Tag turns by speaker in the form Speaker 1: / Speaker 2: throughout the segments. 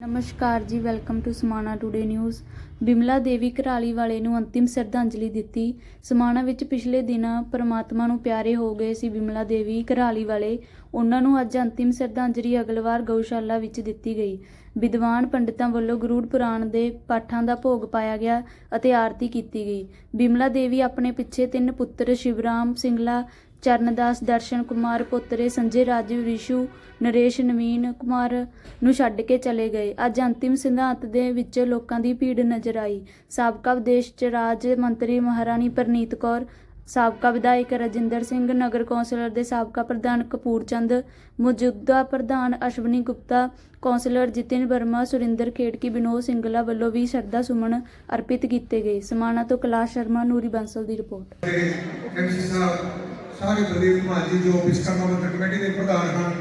Speaker 1: ਨਮਸਕਾਰ ਜੀ, welcome to Samana today news. Bimla Devi Gharali ਵਾਲੇ ਨੂੰ ਅੰਤਿਮ ਸ਼ਰਧਾਂਜਲੀ ਦਿੱਤੀ। ਸਮਾਣਾ ਵਿੱਚ ਪਿਛਲੇ ਦਿਨਾਂ ਪਰਮਾਤਮਾ ਨੂੰ ਪਿਆਰੇ ਹੋ ਗਏ ਸੀ ਬਿਮਲਾ ਦੇਵੀ ਘਰਾਲੀ ਵਾਲੇ। ਉਹਨਾਂ ਨੂੰ ਅੱਜ ਅੰਤਿਮ ਸ਼ਰਧਾਂਜਲੀ ਅਗਲਵਾਰ ਗਊਸ਼ਾਲਾ ਵਿੱਚ ਦਿੱਤੀ ਗਈ। ਵਿਦਵਾਨ ਪੰਡਿਤਾਂ ਵੱਲੋਂ ਗਰੂੜ ਪੁਰਾਣ ਦੇ ਪਾਠਾਂ ਦਾ ਭੋਗ ਪਾਇਆ ਗਿਆ ਅਤੇ ਆਰਤੀ ਕੀਤੀ ਗਈ। ਬਿਮਲਾ ਦੇਵੀ ਆਪਣੇ ਪਿੱਛੇ ਤਿੰਨ ਪੁੱਤਰ ਸ਼ਿਵਰਾਮ, ਸਿੰਗਲਾ ਚਰਨਦਾਸ, ਦਰਸ਼ਨ ਕੁਮਾਰ, ਪੁੱਤਰੇ ਸੰਜੇ ਰਾਜੀਵ ਰਿਸ਼ੂ, ਨਰੇਸ਼, ਨਵੀਨ ਕੁਮਾਰ ਨੂੰ ਛੱਡ ਕੇ ਚਲੇ ਗਏ। ਅੱਜ ਅੰਤਿਮ ਸਿਧਾਂਤ ਦੇ ਵਿੱਚ ਲੋਕਾਂ ਦੀ ਭੀੜ ਨਜ਼ਰ ਆਈ। ਸਾਬਕਾ ਵਿਦੇਸ਼ ਚ ਰਾਜ ਮੰਤਰੀ ਮਹਾਰਾਣੀ ਪ੍ਰਨੀਤ ਕੌਰ, ਸਾਬਕਾ ਵਿਧਾਇਕ ਰਜਿੰਦਰ ਸਿੰਘ, ਨਗਰ ਕੌਂਸਲਰ ਦੇ ਸਾਬਕਾ ਪ੍ਰਧਾਨ ਕਪੂਰ ਚੰਦ, ਮੌਜੂਦਾ ਪ੍ਰਧਾਨ ਅਸ਼ਵਨੀ ਗੁਪਤਾ, ਕੌਂਸਲਰ ਜਿਤਿਨ ਵਰਮਾ, ਸੁਰਿੰਦਰ ਖੇੜਕੀ, ਵਿਨੋਦ ਸਿੰਗਲਾ ਵੱਲੋਂ ਵੀ ਸ਼ਰਧਾ ਸੁਮਨ ਅਰਪਿਤ ਕੀਤੇ ਗਏ। ਸਮਾਣਾ ਤੋਂ ਕੈਲਾਸ਼ ਸ਼ਰਮਾ, ਨੂਰੀ ਬੰਸਲ ਦੀ ਰਿਪੋਰਟ।
Speaker 2: ਐਮਸੀ ਸਾਹਿਬ ਸਾਰੇ ਪ੍ਰਦੀਪ ਜੀ ਜੋ ਵਿਸ਼ਕਰਮਾ ਮੰਦਰ ਕਮੇਟੀ ਦੇ ਪ੍ਰਧਾਨ ਹਨ,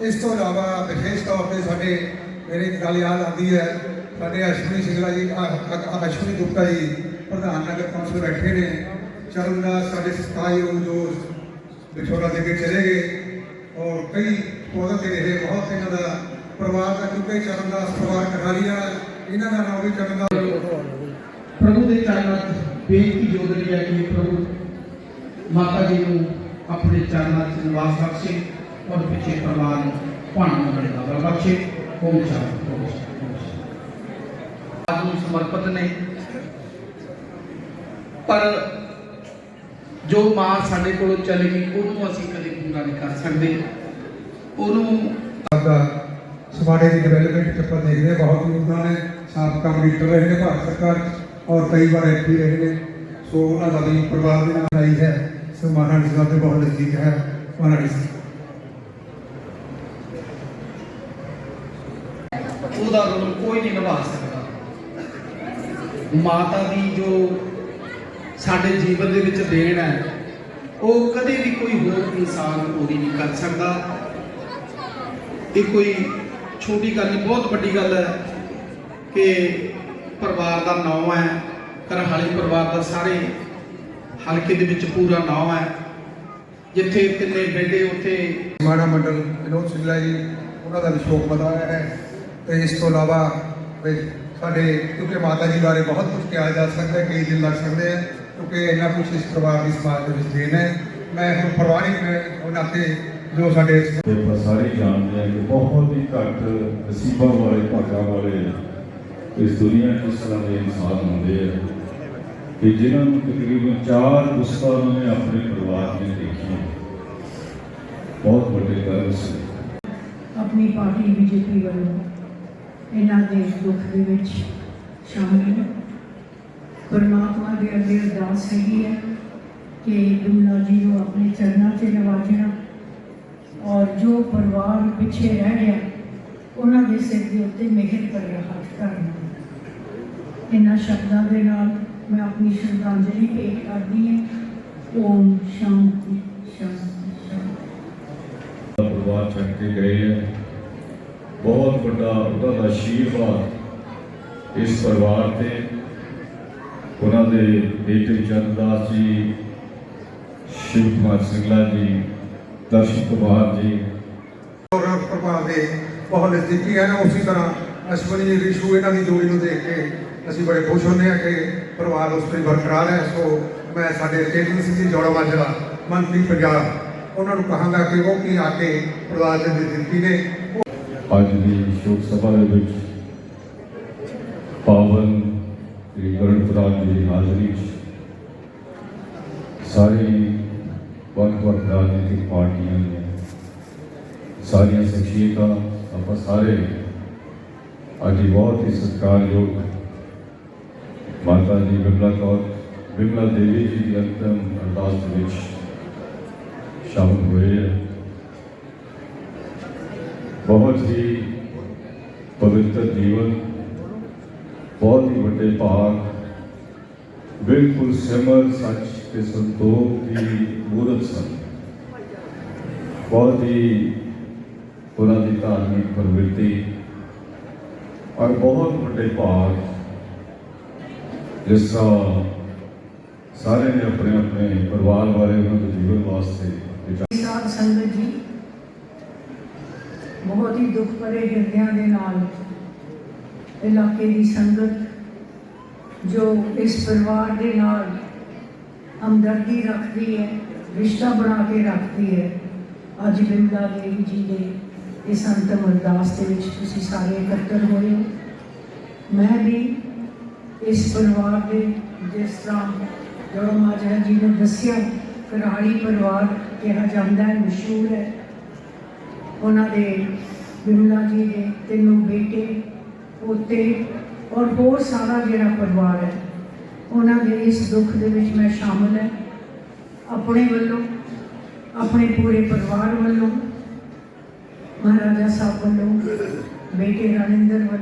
Speaker 2: ਇਸ ਤੋਂ ਇਲਾਵਾ ਵਿਸ਼ੇਸ਼ ਤੌਰ ਤੇ ਸਾਡੇ, ਮੇਰੇ ਗੱਲ ਯਾਦ ਆਉਂਦੀ ਹੈ, ਸਾਡੇ ਅਸ਼ਵਨੀ ਸਿੰਗਲਾ ਜੀ ਅਸ਼ਵਨੀ ਗੁਪਤਾ ਜੀ, ਪ੍ਰਧਾਨ ਨਗਰ ਕੌਂਸਲ ਬੈਠੇ ਨੇ ਚਰਨਦਾਸ ਸਾਡੇ ਸਤਾਈ ਜੋ ਵਿਛੋੜਾ ਦੇ ਕੇ ਚਲੇ ਗਏ, ਔਰ ਕਈ ਪੌਦਾ ਤੇ ਰਹੇ, ਬਹੁਤ ਇਹਨਾਂ ਦਾ ਪਰਿਵਾਰ ਦਾ, ਕਿਉਂਕਿ ਚਰਨਦਾਸ ਪਰਿਵਾਰ ਕਰਾਲੀ ਇਹਨਾਂ ਦਾ ਨਾਮ ਵੀ ਚਰਨਦਾਸ
Speaker 3: ਪ੍ਰਭੂ ਦੇ ਚਰਨਾਂ 'ਚ ਬੇਨਤੀ ਜੋੜ ਰਹੀ ਹੈ ਕਿ ਪ੍ਰਭੂ ਮਾਤਾ ਜੀ ਨੂੰ ਆਪਣੇ ਚਰਨਾਂ 'ਚ ਨਿਵਾਸ ਬਖਸ਼ੇ ਔਰ ਪਿੱਛੇ ਪਰਿਵਾਰ ਨੂੰ ਭਾਣਾ ਬਣਦਾ ਬਖਸ਼ੇ ਓਮ ਸ਼ਾਂਤੀ ਓਮ ਸ਼ਾਂਤੀ, ਆਪ ਨੂੰ ਸਮਰਪਿਤ ਨੇ। ਪਰ ਜੋ ਮਾਂ ਸਾਡੇ ਕੋਲੋਂ ਚਲੀ ਗਈ ਉਹਨੂੰ ਅਸੀਂ ਕਦੇ ਪੂਰਾ ਨਹੀਂ ਕਰ ਸਕਦੇ। ਉਹਨੂੰ
Speaker 2: ਦਾ ਸਮਾਡੇ ਦੀ ਡਿਵੈਲਪਮੈਂਟ ਚ ਦੇਖਦੇ ਹਾਂ ਬਹੁਤ ਯੋਗਦਾਨ ਹੈ ਸਾਬਕਾ ਮਿਨਿਸਟਰ ਰਹੇ ਨੇ ਭਾਰਤ ਸਰਕਾਰ ਔਰ ਕਈ ਵਾਰ ਐਮਪੀ ਰਹੇ ਨੇ। ਸੋ ਉਹਨਾਂ ਦਾ ਵੀ ਪਰਿਵਾਰ ਦੇ ਨਾਲ ਆਈ ਹੈ। ਸੋ ਮਹਾਰਾਣੀ ਸਾਹਿਬ ਦੇ ਬਹੁਤ ਨਜ਼ਦੀਕ ਹੈ, ਮਹਾਰਾਣੀ
Speaker 3: ਉਹਦਾ ਰੋਲ ਕੋਈ ਨਹੀਂ ਨਿਭਾ ਸਕਦਾ। ਮਾਤਾ ਦੀ ਜੋ ਸਾਡੇ ਜੀਵਨ ਦੇ ਵਿੱਚ ਦੇਣ ਹੈ, ਉਹ ਕਦੇ ਵੀ ਕੋਈ ਹੋਰ ਇਨਸਾਨ ਪੂਰੀ ਨਹੀਂ ਕਰ ਸਕਦਾ। ਇਹ ਕੋਈ ਛੋਟੀ ਗੱਲ ਨਹੀਂ, ਬਹੁਤ ਵੱਡੀ ਗੱਲ ਹੈ ਕਿ ਪਰਿਵਾਰ ਦਾ ਨਾਮ ਹੈ ਕਰਹਾਲੀ ਪਰਿਵਾਰ ਦਾ ਸਾਰੇ ਹਲਕੇ ਦੇ ਵਿੱਚ ਪੂਰਾ ਨਾਮ ਹੈ। ਜਿੱਥੇ ਤਿੰਨੇ ਬੇਟੇ ਉੱਥੇ
Speaker 2: ਮਾੜਾ ਮੰਡਲ ਵਿਨੋਦ ਸਿੰਘਲਾ ਜੀ ਉਹਨਾਂ ਦਾ ਵੀ ਸ਼ੋਕ ਮਨਾਇਆ ਹੈ। ਤੇ ਇਸ ਤੋਂ ਇਲਾਵਾ ਵੀ ਸਾਡੇ ਕਿਉਂਕਿ ਮਾਤਾ ਜੀ ਬਾਰੇ ਬਹੁਤ ਕੁਝ ਕਿਹਾ ਜਾ ਸਕਦਾ ਹੈ ਕਈ ਦਿਨ ਲੱਗ ਸਕਦੇ ਹੈ ਕਿਉਂਕਿ ਇੰਨਾ ਕੁਝ ਇਸ ਪਰਿਵਾਰ ਦੀ ਸਮਾਜ ਦੇ ਵਿੱਚ ਦੇਣ ਹੈ। ਮੈਂ ਹੁਣ ਪਰਿਵਾਰਿਕ ਉਹਨਾਂ ਤੇ ਜੋ ਸਾਡੇ ਇਸ
Speaker 4: ਤੇ ਆਪਾਂ ਸਾਰੇ ਹੀ ਜਾਣਦੇ ਹਾਂ ਕਿ ਬਹੁਤ ਹੀ ਘੱਟ ਨਸੀਬਾਂ ਵਾਲੇ ਭਾਗਾਂ ਵਾਲੇ ਇਸ ਦੁਨੀਆ 'ਚ ਇਸ ਤਰ੍ਹਾਂ ਦੇ ਇਨਸਾਨ ਹੁੰਦੇ ਆ। ਕਿ ਜਿਨ੍ਹਾਂ ਨੂੰ ਤਕਰੀਬਨ ਚਾਰ ਪੁਸਤਾਂ ਉਹਨਾਂ ਨੇ ਆਪਣੇ ਪਰਿਵਾਰ ਨੇ ਦੇਖੀਆਂ। ਬਹੁਤ ਵੱਡੇ ਕਰਮ ਸੀ।
Speaker 5: ਆਪਣੀ ਪਾਰਟੀ ਬੀਜੇਪੀ ਵੱਲੋਂ ਇਹਨਾਂ ਦੇ ਦੁੱਖ ਦੇ ਵਿੱਚ ਸ਼ਾਮਿਲ ਪਰਮਾਤਮਾ ਦੇ ਅੱਗੇ ਅਰਦਾਸ ਹੈਗੀ ਹੈ ਕਿ ਬਿਮਲਾ ਜੀ ਨੂੰ ਆਪਣੇ ਚਰਨਾਂ 'ਚ ਨਵਾਜਣਾ ਔਰ ਜੋ ਪਰਿਵਾਰ ਪਿੱਛੇ ਰਹਿ ਗਿਆ, ਉਹਨਾਂ ਦੇ ਸਿਰ ਦੇ ਉੱਤੇ ਮਿਹਰ ਭਰਿਆ ਹੱਥ ਕਰਨਾ ਇਹਨਾਂ ਸ਼ਬਦਾਂ ਦੇ ਨਾਲ ਮੈਂ ਆਪਣੀ ਸ਼ਰਧਾਂਜਲੀ ਭੇਟ ਕਰਦੀ ਹਾਂ। ਓਮ ਸ਼ਾਂਤੀ ਸ਼ਾਂਤੀ ਸ਼ਾਂਤੀ।
Speaker 4: ਪਰਿਵਾਰ ਛੱਡ ਕੇ ਗਏ ਹੈ ਬਹੁਤ ਵੱਡਾ ਉਹਨਾਂ ਦਾ ਆਸ਼ੀਰਵਾਦ ਇਸ ਪਰਿਵਾਰ ਤੇ। ਉਹਨਾਂ ਦੇ ਬੇਟੇ ਚੰਦਦਾਸ ਜੀ ਸ਼ਿਵ ਕੁਮਾਰ ਸਿੰਘਲਾ ਜੀ ਦਰਸ਼ਨ ਕੁਮਾਰ ਜੀ।
Speaker 2: ਔਰ ਪ੍ਰਭਾਵ ਦੇ ਬਹੁਤ ਨਜ਼ਦੀਕੀ ਹੈ ਨਾ ਉਸੇ ਤਰ੍ਹਾਂ ਅਸ਼ਵਨੀ ਰਿਸ਼ੂ ਇਹਨਾਂ ਦੀ ਜੋੜੀ ਨੂੰ ਦੇਖ ਕੇ ਅਸੀਂ ਬੜੇ ਖੁਸ਼ ਹੁੰਦੇ ਹਾਂ ਕਿ ਪਰਿਵਾਰ ਉਸ ਤੋਂ ਬਰਕਰਾਰ ਹੈ, ਸੋ ਮੈਂ ਸਾਡੇ ਚੇਤਨ ਸਿੰਘ ਜੀ ਜੋੜਾ ਮਾਜਰਾ ਮੰਤਰੀ ਪੰਜਾਬ ਉਹਨਾਂ ਨੂੰ ਕਹਾਂਗਾ ਕਿ ਉਹ ਕੀ ਆ ਕੇ ਪਰਿਵਾਰ ਦੇ ਨਜ਼ਦੀਕੀ ਨੇ।
Speaker 4: ਅੱਜ ਦੀ ਸ਼ੋਕ ਸਭਾ ਦੇ ਵਿੱਚ ਪਾਵਨ ਸ੍ਰੀ ਗਰੁੜ ਪੁਰਾਣ ਜੀ ਦੀ ਹਾਜ਼ਰੀ 'ਚ ਸਾਰੀ ਵੱਖ-ਵੱਖ ਰਾਜਨੀਤਿਕ ਪਾਰਟੀਆਂ ਦੀਆਂ ਸਾਰੀਆਂ ਸ਼ਖਸੀਅਤਾਂ, ਆਪਾਂ ਸਾਰੇ ਅੱਜ ਇਹ ਬਹੁਤ ਹੀ ਸਤਿਕਾਰਯੋਗ ਮਾਤਾ ਜੀ ਬਿਮਲਾ ਕੌਰ, ਬਿਮਲਾ ਦੇਵੀ ਜੀ ਦੀ ਅੰਤਮ ਅਰਦਾਸ ਦੇ ਵਿੱਚ ਸ਼ਾਮਲ ਹੋਏ ਹੈ ਬਹੁਤ ਹੀ ਪਵਿੱਤਰ ਜੀਵਨ, ਬਹੁਤ ਹੀ ਵੱਡੇ ਭਾਗ ਬਿਲਕੁਲ ਸਿਮਰ ਸੱਚ ਤੇ ਸੰਤੋਖ ਦੀ ਮੂਰਤ ਸਨ। ਬਹੁਤ ਹੀ ਉਹਨਾਂ ਦੀ ਧਾਰਮਿਕ ਪ੍ਰਵਿਰਤੀ ਔਰ ਬਹੁਤ ਵੱਡੇ ਭਾਗ ਜਿਸ ਤਰ੍ਹਾਂ ਸਾਰੇ ਨੇ ਆਪਣੇ ਆਪਣੇ ਪਰਿਵਾਰ ਬਾਰੇ ਉਹਨਾਂ ਦੇ ਜੀਵਨ ਵਾਸਤੇ ਵਿਚਾਰ
Speaker 5: ਸੰਗਤ ਜੀ, ਬਹੁਤ ਹੀ ਦੁੱਖ ਭਰੇ ਹਿਰਦਿਆਂ ਦੇ ਨਾਲ ਇਲਾਕੇ ਦੀ ਸੰਗਤ ਜੋ ਇਸ ਪਰਿਵਾਰ ਦੇ ਨਾਲ ਹਮਦਰਦੀ ਰੱਖਦੀ ਹੈ, ਰਿਸ਼ਤਾ ਬਣਾ ਕੇ ਰੱਖਦੀ ਹੈ, ਅੱਜ ਬਿੰਦਾ ਦੇਵੀ ਜੀ ਦੇ ਇਸ ਅੰਤਮ ਅਰਦਾਸ ਦੇ ਵਿੱਚ ਤੁਸੀਂ ਸਾਰੇ ਇਕੱਤਰ ਹੋਏ ਹੋ। ਮੈਂ ਵੀ ਇਸ ਪਰਿਵਾਰ ਦੇ ਜਿਸ ਤਰ੍ਹਾਂ ਜਦੋਂ ਮਾਜਾ ਜੀ ਨੇ ਦੱਸਿਆ ਕਰਾਲੀ ਪਰਿਵਾਰ ਕਿਹਾ ਜਾਂਦਾ ਹੈ, ਮਸ਼ਹੂਰ ਹੈ। ਉਹਨਾਂ ਦੇ ਬਿਮਲਾ ਜੀ ਦੇ ਤਿੰਨੋਂ ਬੇਟੇ, ਪੋਤੇ ਔਰ ਹੋਰ ਸਾਰਾ ਜਿਹੜਾ ਪਰਿਵਾਰ ਹੈ, ਉਹਨਾਂ ਦੇ ਇਸ ਦੁੱਖ ਦੇ ਵਿੱਚ ਮੈਂ ਸ਼ਾਮਲ ਹਾਂ। ਆਪਣੇ ਵੱਲੋਂ, ਆਪਣੇ ਪੂਰੇ ਪਰਿਵਾਰ ਵੱਲੋਂ, ਮਹਾਰਾਜਾ ਸਾਹਿਬ ਵੱਲੋਂ, ਬੇਟੇ ਰਣਿੰਦਰ ਵੱਲੋਂ